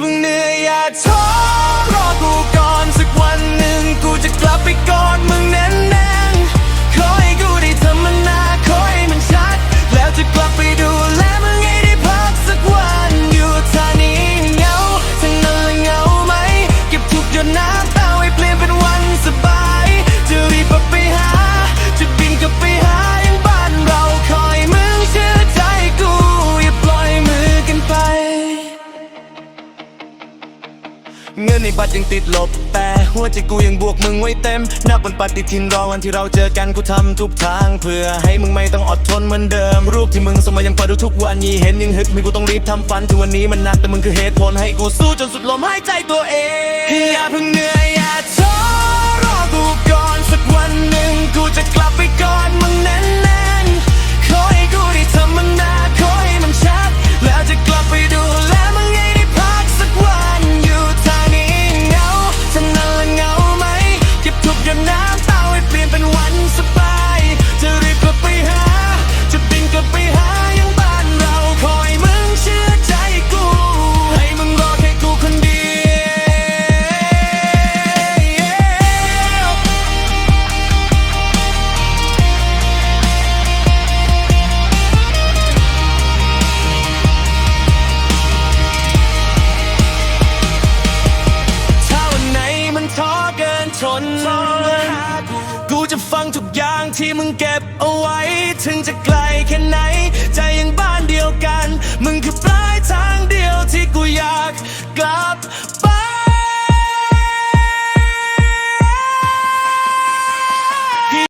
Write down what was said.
เพิ่งเหนื่ เงินในบัตรยังติดลบ แต่หัวใจกูยังบวกมึงไว้เต็ม นับวันปฏิทินรอวันที่เราเจอกันกูทำทุกทาง เพื่อให้มึงไม่ต้องอดทนเหมือนเดิม รูปที่มึงส่งมายังเปิดดูทุกวันยี่เห็นยังฮึดมีกูต้องรีบทำฟันถึงวันนี้มันหนักแต่มึงคือเหตุผลให้กูสู้จนสุดลมหายใจตัวเอง นกูจะฟังทุกอย่างที่มึงเก็บเอาไว้ ถึงจะไกลแค่ไหน ใจยังบ้า